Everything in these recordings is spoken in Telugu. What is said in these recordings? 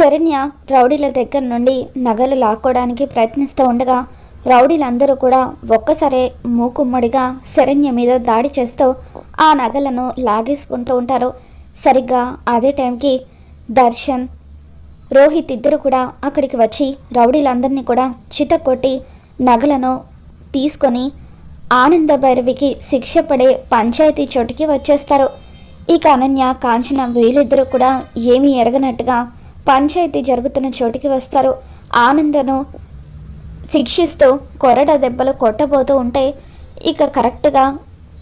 శరణ్య రౌడీల దగ్గర నుండి నగలు లాక్కోవడానికి ప్రయత్నిస్తూ ఉండగా రౌడీలందరూ కూడా ఒక్కసారే మూకుమ్మడిగా శరణ్య మీద దాడి చేస్తూ ఆ నగలను లాగేసుకుంటూ ఉంటారు. సరిగ్గా అదే టైంకి దర్శన్ రోహిత్ ఇద్దరు కూడా అక్కడికి వచ్చి రౌడీలందరినీ కూడా చితకొట్టి నగలను తీసుకొని ఆనంద భైరవికి శిక్ష పడే పంచాయతీ చోటుకి వచ్చేస్తారు. ఇక అనన్య కాంచన వీళ్ళిద్దరూ కూడా ఏమీ ఎరగనట్టుగా పంచాయతీ జరుగుతున్న చోటికి వస్తారు. ఆనందను శిక్షిస్తూ కొరడా దెబ్బలు కొట్టబోతూ ఉంటే ఇక కరెక్ట్గా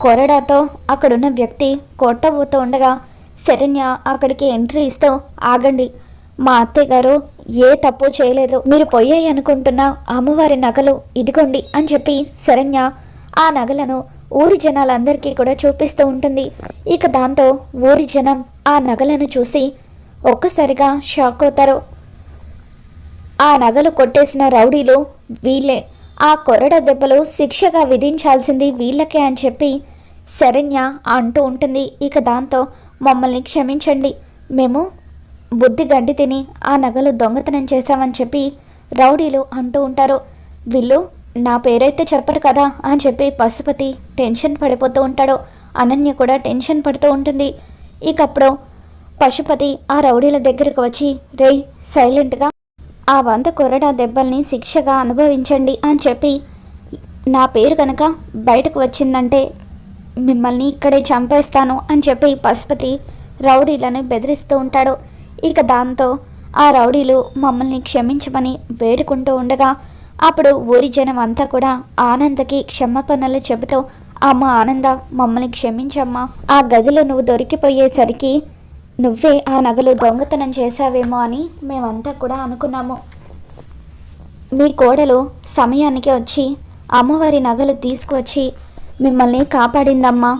కొరడాతో అక్కడున్న వ్యక్తి కొట్టబోతూ ఉండగా శరణ్య అక్కడికి ఎంట్రీ ఇస్తూ ఆగండి మా అత్తయ్య గారు ఏ తప్పు చేయలేదు. మీరు పోయాయి అనుకుంటున్న అమ్మవారి నగలు ఇదిగోండి అని చెప్పి శరణ్య ఆ నగలను ఊరి జనాలందరికీ కూడా చూపిస్తూ ఉంటుంది. ఇక దాంతో ఊరి జనం ఆ నగలను చూసి ఒక్కసారిగా షాక్ అవుతారు. ఆ నగలు కొట్టేసిన రౌడీలు వీళ్ళే. ఆ కొరడ దెబ్బలు శిక్షగా విధించాల్సింది వీళ్ళకే అని చెప్పి శరణ్య అంటూ ఉంటుంది. ఇక దాంతో మమ్మల్ని క్షమించండి. మేము బుద్ధి గడ్డి తిని ఆ నగలు దొంగతనం చేశామని చెప్పి రౌడీలు అంటూ ఉంటారు. వీళ్ళు నా పేరైతే చెప్పరు కదా అని చెప్పి పశుపతి టెన్షన్ పడిపోతూ ఉంటాడు. అనన్య కూడా టెన్షన్ పడుతూ ఉంటుంది. ఇకప్పుడు పశుపతి ఆ రౌడీల దగ్గరకు వచ్చి రేయ్ సైలెంట్గా. ఆ వంద కొరడా దెబ్బల్ని శిక్షగా అనుభవించండి అని చెప్పి నా పేరు కనుక బయటకు వచ్చిందంటే మిమ్మల్ని ఇక్కడే చంపేస్తాను అని చెప్పి పశుపతి రౌడీలను బెదిరిస్తూ ఉంటాడు. ఇక దాంతో ఆ రౌడీలు మమ్మల్ని క్షమించమని వేడుకుంటూ ఉండగా అప్పుడు ఊరి జనం అంతా కూడా ఆనందకి క్షమాపణలు చెబుతూ అమ్మ ఆనంద మమ్మల్ని క్షమించమ్మా. ఆ గదిలో నువ్వు దొరికిపోయేసరికి నువ్వే ఆ నగలు దొంగతనం చేశావేమో అని మేమంతా కూడా అనుకున్నాము. మీ కోడలు సమయానికి వచ్చి అమ్మవారి నగలు తీసుకువచ్చి మిమ్మల్ని కాపాడిందమ్మా.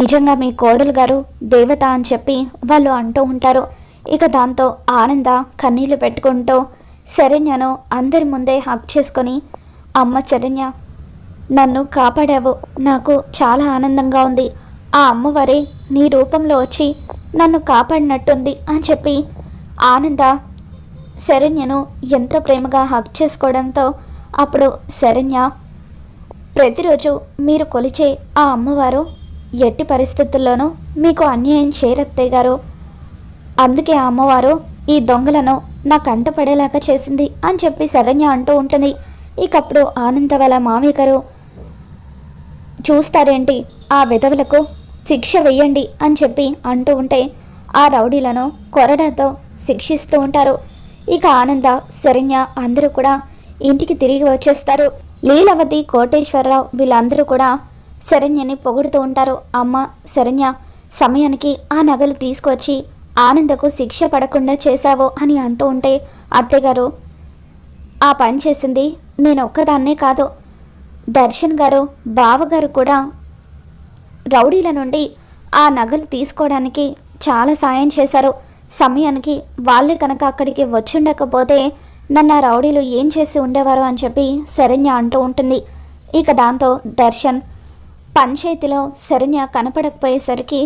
నిజంగా మీ కోడలు గారు దేవత అని చెప్పి వాళ్ళు అంటూ ఉంటారు. ఇక దాంతో ఆనంద కన్నీళ్ళు పెట్టుకుంటూ శరణ్యను అందరి ముందే హక్ చేసుకొని అమ్మ శరణ్య నన్ను కాపాడావు. నాకు చాలా ఆనందంగా ఉంది. ఆ అమ్మవారే నీ రూపంలో వచ్చి నన్ను కాపాడినట్టుంది అని చెప్పి ఆనంద శరణ్యను ఎంతో ప్రేమగా హక్ చేసుకోవడంతో అప్పుడు శరణ్య ప్రతిరోజు మీరు కొలిచే ఆ అమ్మవారు ఎట్టి పరిస్థితుల్లోనూ మీకు అన్యాయం చేయరత్తయ్య గారు. అందుకే ఆ అమ్మవారు ఈ దొంగలను నా కంట పడేలాగా చేసింది అని చెప్పి శరణ్య అంటూ ఉంటుంది. ఇకప్పుడు ఆనంద వాళ్ళ మామయ్య గారు చూస్తారేంటి? ఆ విధవులకు శిక్ష వెయ్యండి అని చెప్పి అంటూ ఉంటే ఆ రౌడీలను కొరడాతో శిక్షిస్తూ ఉంటారు. ఇక ఆనంద శరణ్య అందరూ కూడా ఇంటికి తిరిగి వచ్చేస్తారు. లీలవతి కోటేశ్వరరావు వీళ్ళందరూ కూడా శరణ్యని పొగుడుతూ ఉంటారు. అమ్మ శరణ్య సమయానికి ఆ నగలు తీసుకొచ్చి ఆనందకు శిక్ష పడకుండా చేశావు అని అంటూ ఉంటే అత్తయ్యగారు ఆ పని చేసింది నేను ఒక్కదాన్నే కాదు. దర్శన్ గారు బావగారు కూడా రౌడీల నుండి ఆ నగలు తీసుకోవడానికి చాలా సాయం చేశారు. సమయానికి వాళ్ళే కనుక అక్కడికి వచ్చుండకపోతే నన్ను ఆ రౌడీలు ఏం చేసి ఉండేవారు అని చెప్పి శరణ్య అంటూ ఉంటుంది. ఇక దాంతో దర్శన్ పంచాయతీలో శరణ్య కనపడకపోయేసరికి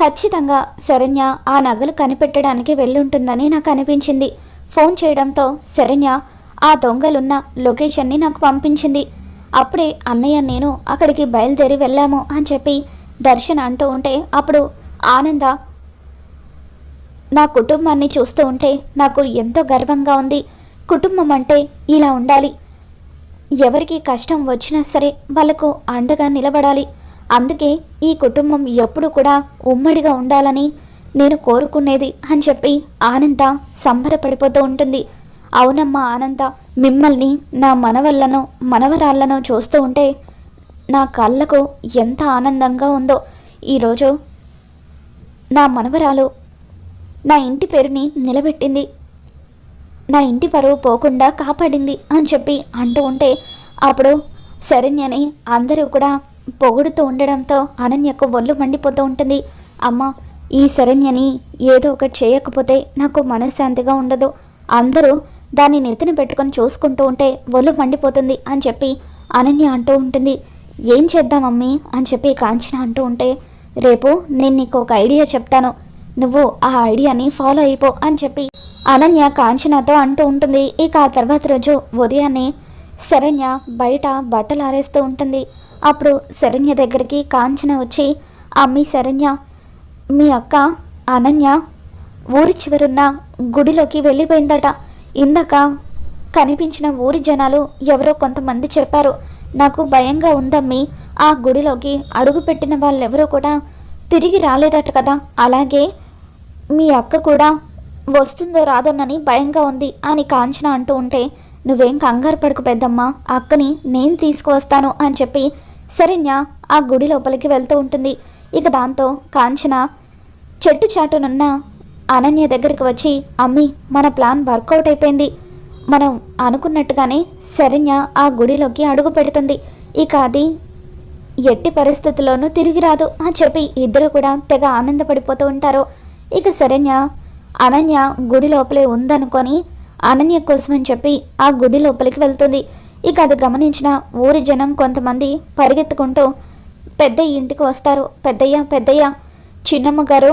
ఖచ్చితంగా శరణ్య ఆ నగలు కనిపెట్టడానికి వెళ్ళుంటుందని నాకు అనిపించింది. ఫోన్ చేయడంతో శరణ్య ఆ దొంగలున్న లొకేషన్ని నాకు పంపించింది. అప్పుడే అన్నయ్య నేను అక్కడికి బయలుదేరి వెళ్ళాము అని చెప్పి దర్శన్ అంటూ ఉంటే అప్పుడు ఆనంద నా కుటుంబాన్ని చూస్తూ ఉంటే నాకు ఎంతో గర్వంగా ఉంది. కుటుంబం అంటే ఇలా ఉండాలి. ఎవరికి కష్టం వచ్చినా సరే వాళ్ళకు అండగా నిలబడాలి. అందుకే ఈ కుటుంబం ఎప్పుడు కూడా ఉమ్మడిగా ఉండాలని నేను కోరుకునేది అని చెప్పి ఆనంద సంబరపడిపోతూ ఉంటుంది. అవునమ్మా ఆనంద మిమ్మల్ని నా మనవళ్ళను మనవరాళ్ళను చూస్తూ ఉంటే నా కళ్ళకు ఎంత ఆనందంగా ఉందో. ఈరోజు నా మనవరాలు నా ఇంటి పేరుని నిలబెట్టింది. నా ఇంటి పరువు పోకుండా కాపాడింది అని చెప్పి అంటూ ఉంటే అప్పుడు శరణ్యని అందరూ కూడా పొగుడుతూ ఉండడంతో అనన్యకు ఒళ్ళు మండిపోతూ ఉంటుంది. అమ్మ ఈ శరణ్యని ఏదో ఒకటి చేయకపోతే నాకు మనశ్శాంతిగా ఉండదు. అందరూ దాన్ని నెత్తిన పెట్టుకొని చూసుకుంటూ ఉంటే ఒళ్ళు మండిపోతుంది అని చెప్పి అనన్య అంటూ ఉంటుంది. ఏం చేద్దాం మమ్మీ? అని చెప్పి కాంచన అంటూ ఉంటే రేపు నేను నీకు ఒక ఐడియా చెప్తాను. నువ్వు ఆ ఐడియాని ఫాలో అయిపో అని చెప్పి అనన్య కాంచనతో అంటూ ఉంటుంది. ఇక ఆ తర్వాత రోజు ఉదయాన్నే శరణ్య బయట బట్టలు ఆరేస్తూ ఉంటుంది. అప్పుడు శరణ్య దగ్గరికి కాంచన వచ్చి అమ్మి శరణ్య మీ అక్క అనన్య ఊరి చివరున్న గుడిలోకి వెళ్ళిపోయిందట. ఇందాక కనిపించిన ఊరి జనాలు ఎవరో కొంతమంది చెప్పారు. నాకు భయంగా ఉందమ్మి. ఆ గుడిలోకి అడుగుపెట్టిన వాళ్ళెవరూ కూడా తిరిగి రాలేదట కదా. అలాగే మీ అక్క కూడా వస్తుందో రాదోనని భయంగా ఉంది అని కాంచన అంటూ ఉంటే నువ్వేం కంగారు పడుకు పెద్దమ్మా. అక్కని నేను తీసుకువస్తాను అని చెప్పి శరణ్య ఆ గుడి లోపలికి వెళ్తూ ఉంటుంది. ఇక దాంతో కాంచన చెట్టు చాటునున్న అనన్య దగ్గరికి వచ్చి అమ్మి మన ప్లాన్ వర్కౌట్ అయిపోయింది. మనం అనుకున్నట్టుగానే శరణ్య ఆ గుడిలోకి అడుగు పెడుతుంది. ఇక అది ఎట్టి పరిస్థితుల్లోనూ తిరిగి రాదు అని చెప్పి ఇద్దరు కూడా తెగ ఆనందపడిపోతూ ఉంటారు. ఇక శరణ్య అనన్య గుడి లోపలే ఉందనుకొని అనన్య కోసమని చెప్పి ఆ గుడి లోపలికి వెళ్తుంది. ఇక అది గమనించిన ఊరి జనం కొంతమంది పరిగెత్తుకుంటూ పెద్ద ఇంటికి వస్తారు. పెద్దయ్య పెద్దయ్య. చిన్నమ్మ గారు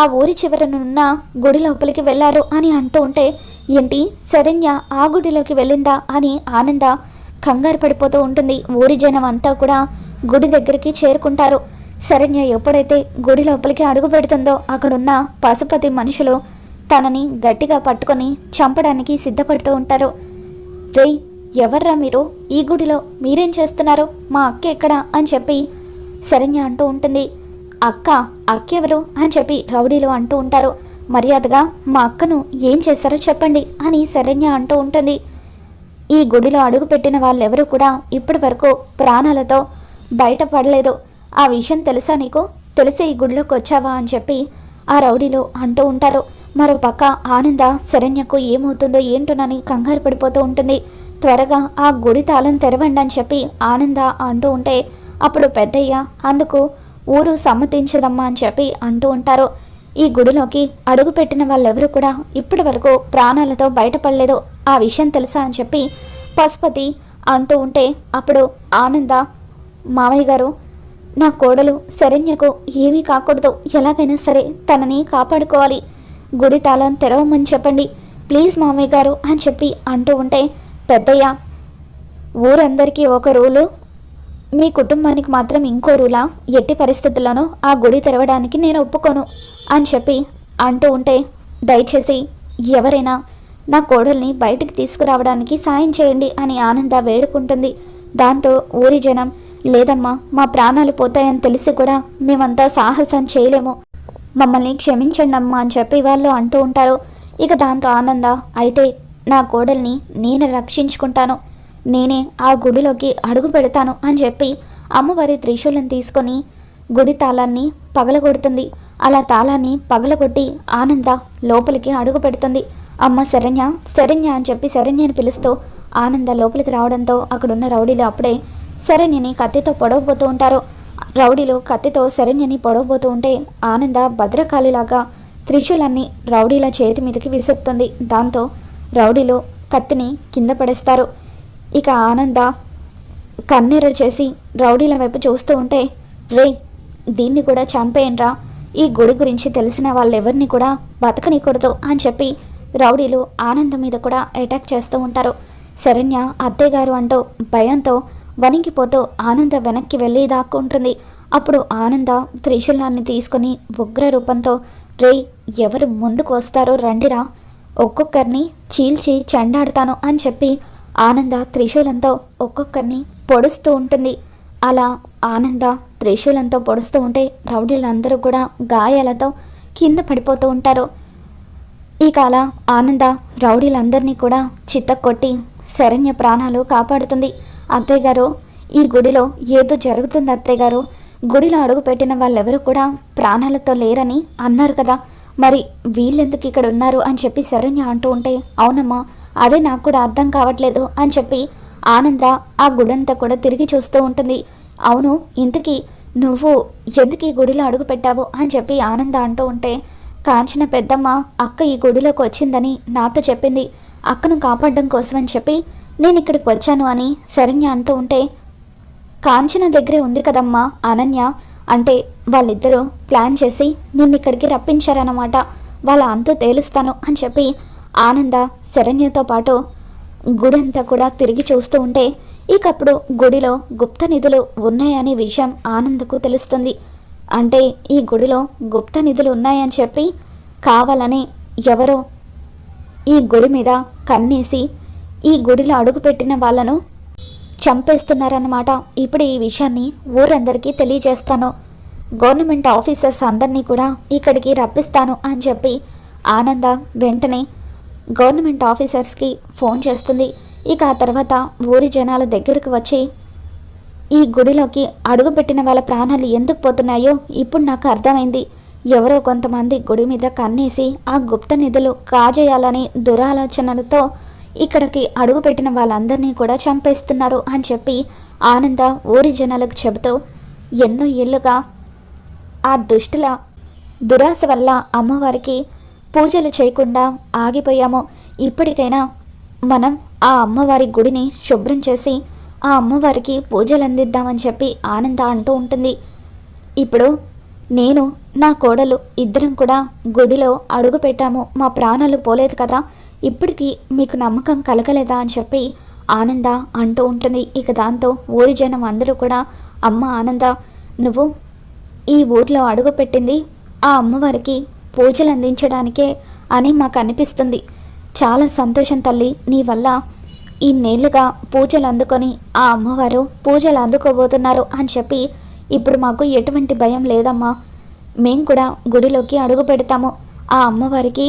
ఆ ఊరి చివరనున్న గుడి లోపలికి వెళ్ళారు అని అంటూ ఉంటే ఏంటి? శరణ్య ఆ గుడిలోకి వెళ్ళిందా అని ఆనంద కంగారు పడిపోతూ ఉంటుంది. ఊరి జనం అంతా కూడా గుడి దగ్గరికి చేరుకుంటారు. శరణ్య ఎప్పుడైతే గుడి లోపలికి అడుగు పెడుతుందో అక్కడున్న పశుపతి మనుషులు తనని గట్టిగా పట్టుకొని చంపడానికి సిద్ధపడుతూ ఉంటారు. రేయ్ ఎవర్రా మీరు? ఈ గుడిలో మీరేం చేస్తున్నారు? మా అక్క ఎక్కడ? అని చెప్పి శరణ్య అంటూ ఉంటుంది. అక్క అక్కెవరు అని చెప్పి రౌడీలు అంటూ ఉంటారు. మర్యాదగా మా అక్కను ఏం చేశారో చెప్పండి అని శరణ్య అంటూ ఉంటుంది. ఈ గుడిలో అడుగుపెట్టిన వాళ్ళెవరూ కూడా ఇప్పటి వరకు ప్రాణాలతో బయటపడలేదు. ఆ విషయం తెలుసా నీకు? తెలిసి ఈ గుడిలోకి వచ్చావా అని చెప్పి ఆ రౌడీలు అంటూ ఉంటారు. మరో పక్క ఆనంద శరణ్యకు ఏమవుతుందో ఏంటోనని కంగారు పడిపోతూ ఉంటుంది. త్వరగా ఆ గుడి తాళం తెరవండి అని చెప్పి ఆనంద అంటూ ఉంటే అప్పుడు పెద్దయ్య అందుకు ఊరు సమ్మతించదమ్మా అని చెప్పి అంటూ ఉంటారు. ఈ గుడిలోకి అడుగుపెట్టిన వాళ్ళెవరూ కూడా ఇప్పటి వరకు ప్రాణాలతో బయటపడలేదు. ఆ విషయం తెలుసా అని చెప్పి పశుపతి అంటూ ఉంటే అప్పుడు ఆనంద మామయ్య గారు నా కోడలు శరణ్యకు ఏమీ కాకూడదు. ఎలాగైనా సరే తనని కాపాడుకోవాలి. గుడి తాళం తెరవమని చెప్పండి. ప్లీజ్ మామయ్య గారు అని చెప్పి అంటూ ఉంటే పెద్దయ్య ఊరందరికీ ఒక రూలు మీ కుటుంబానికి మాత్రం ఇంకో రూలా? ఎట్టి పరిస్థితుల్లోనూ ఆ గుడి తెరవడానికి నేను ఒప్పుకోను. అని చెప్పి అంటూ ఉంటే దయచేసి ఎవరైనా నా కోడల్ని బయటికి తీసుకురావడానికి సాయం చేయండి అని ఆనంద వేడుకుంటుంది. దాంతో ఊరి జనం లేదమ్మా మా ప్రాణాలు పోతాయని తెలిసి కూడా మేమంతా సాహసం చేయలేము. మమ్మల్ని క్షమించండి అమ్మా అని చెప్పి వాళ్ళు అంటూ ఉంటారు. ఇక దాంతో ఆనంద అయితే నా కోడల్ని నేను రక్షించుకుంటాను. నేనే ఆ గుడిలోకి అడుగు పెడతాను అని చెప్పి అమ్మవారి త్రిశూలం తీసుకొని గుడి తాళాన్ని పగలగొడుతుంది. అలా తాళాన్ని పగలగొట్టి ఆనంద లోపలికి అడుగు పెడుతుంది. అమ్మ శరణ్య శరణ్య అని చెప్పి శరణ్యని పిలుస్తూ ఆనంద లోపలికి రావడంతో అక్కడున్న రౌడీలు అప్పుడే శరణ్యని కత్తితో పొడవబోతూ ఉంటారు. రౌడీలు కత్తితో శరణ్యని పొడవబోతూ ఉంటే ఆనంద భద్రకాళిలాగా త్రిశూలాన్ని రౌడీల చేతి మీదకి విసురుతుంది. దాంతో రౌడీలు కత్తిని కింద పడేస్తారు. ఇక ఆనంద కన్నీరు చేసి రౌడీల వైపు చూస్తూ ఉంటే రే దీన్ని కూడా చంపేయండ్రా. ఈ గుడి గురించి తెలిసిన వాళ్ళెవరిని కూడా బతకనీకూడదు అని చెప్పి రౌడీలు ఆనందం మీద కూడా అటాక్ చేస్తూ ఉంటారు. శరణ్య అత్తయ్య గారు అంటూ భయంతో వణికిపోతూ ఆనంద వెనక్కి వెళ్ళి దాక్కుంటుంది అప్పుడు ఆనంద త్రిశూలాన్ని తీసుకొని ఉగ్ర రూపంతో రే ఎవరు ముందుకు వస్తారో రండిరా. ఒక్కొక్కరిని చీల్చి చెండాడతాను అని చెప్పి ఆనంద త్రిశూలంతో ఒక్కొక్కరిని పొడుస్తూ ఉంటుంది. అలా ఆనంద త్రిశూలంతో పొడుస్తూ ఉంటే రౌడీలందరూ కూడా గాయాలతో కింద పడిపోతూ ఉంటారు. ఇక అలా ఆనంద రౌడీలందరినీ కూడా చిత్తకొట్టి శరణ్య ప్రాణాలు కాపాడుతుంది. అత్తయ్య గారు ఈ గుడిలో ఏదో జరుగుతుంది అత్తయ్య గారు గుడిలో అడుగుపెట్టిన వాళ్ళెవరూ కూడా ప్రాణాలతో లేరని అన్నారు కదా. మరి వీళ్ళెందుకు ఇక్కడ ఉన్నారు అని చెప్పి శరణ్య అంటూ ఉంటే అవునమ్మా అదే నాకు కూడా అర్థం కావట్లేదు అని చెప్పి ఆనంద ఆ గుడంతా కూడా తిరిగి చూస్తూ ఉంటుంది. అవును ఇంతకీ నువ్వు ఎందుకు ఈ గుడిలో అడుగు పెట్టావు అని చెప్పి ఆనంద అంటూ ఉంటే కాంచిన పెద్దమ్మ అక్క ఈ గుడిలోకి వచ్చిందని నాతో చెప్పింది. అక్కను కాపాడడం కోసమని చెప్పి నేను ఇక్కడికి వచ్చాను అని శరణ్య అంటూ ఉంటే కాంచన దగ్గరే ఉంది కదమ్మా అనన్య. అంటే వాళ్ళిద్దరూ ప్లాన్ చేసి నిన్ను ఇక్కడికి రప్పించారన్నమాట. వాళ్ళ అంతు తేలుస్తాను అని చెప్పి ఆనంద శరణ్యతో పాటు గుడంతా కూడా తిరిగి చూస్తూ ఉంటే ఇకప్పుడు గుడిలో గుప్త నిధులు ఉన్నాయనే విషయం ఆనందకు తెలుస్తుంది. అంటే ఈ గుడిలో గుప్త నిధులు ఉన్నాయని చెప్పి కావాలని ఎవరో ఈ గుడి మీద కన్నేసి ఈ గుడిలో అడుగుపెట్టిన వాళ్ళను చంపేస్తున్నారన్నమాట. ఇప్పుడు ఈ విషయాన్ని ఊరందరికీ తెలియజేస్తాను. గవర్నమెంట్ ఆఫీసర్స్ అందరినీ కూడా ఇక్కడికి రప్పిస్తాను అని చెప్పి ఆనంద వెంటనే గవర్నమెంట్ ఆఫీసర్స్కి ఫోన్ చేస్తుంది. ఇక ఆ తర్వాత ఊరి జనాల దగ్గరకు వచ్చి ఈ గుడిలోకి అడుగుపెట్టిన వాళ్ళ ప్రాణాలు ఎందుకు పోతున్నాయో ఇప్పుడు నాకు అర్థమైంది. ఎవరో కొంతమంది గుడి మీద కన్నేసి ఆ గుప్త నిధులు కాజేయాలని దురాలోచనలతో ఇక్కడికి అడుగుపెట్టిన వాళ్ళందరినీ కూడా చంపేస్తున్నారు అని చెప్పి ఆనంద ఊరి జనాలకు చెబుతూ ఎన్నో ఏళ్ళుగా ఆ దుష్టుల దురాశ వల్ల అమ్మవారికి పూజలు చేయకుండా ఆగిపోయాము. ఇప్పటికైనా మనం ఆ అమ్మవారి గుడిని శుభ్రం చేసి ఆ అమ్మవారికి పూజలు అందిద్దామని చెప్పి ఆనంద అంటూ ఉంటుంది. ఇప్పుడు నేను నా కోడలు ఇద్దరం కూడా గుడిలో అడుగు పెట్టాము. మా ప్రాణాలు పోలేదు కదా. ఇప్పటికీ మీకు నమ్మకం కలగలేదా అని చెప్పి ఆనంద అంటూ ఉంటుంది. ఇక దాంతో ఊరి జనం అందరూ కూడా అమ్మ ఆనంద నువ్వు ఈ ఊర్లో అడుగుపెట్టింది ఆ అమ్మవారికి పూజలు అందించడానికే అని మాకు అనిపిస్తుంది. చాలా సంతోషం తల్లి. నీ వల్ల ఈ పూజలు అందుకొని ఆ అమ్మవారు పూజలు అందుకోబోతున్నారు అని చెప్పి ఇప్పుడు మాకు ఎటువంటి భయం లేదమ్మా. మేము కూడా గుడిలోకి అడుగు పెడతాము. ఆ అమ్మవారికి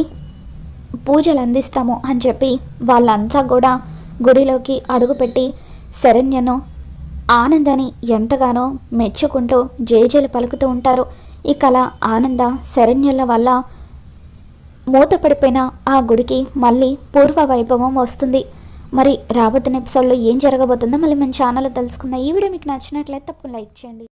పూజలు అందిస్తాము అని చెప్పి వాళ్ళంతా కూడా గుడిలోకి అడుగుపెట్టి శరణ్యను ఆనందని ఎంతగానో మెచ్చుకుంటూ జేజేలు పలుకుతూ ఉంటారు. ఇక అలా ఆనంద శరణ్యుల వల్ల మూతపడిపోయిన ఆ గుడికి మళ్ళీ పూర్వ వైభవం వస్తుంది. మరి రాబోతున్న ఎపిసోడ్లో ఏం జరగబోతుందో మళ్ళీ మన ఛానల్లో తెలుసుకుందాం. ఈ వీడియో మీకు నచ్చినట్లయితే తప్పకుండా లైక్ చేయండి.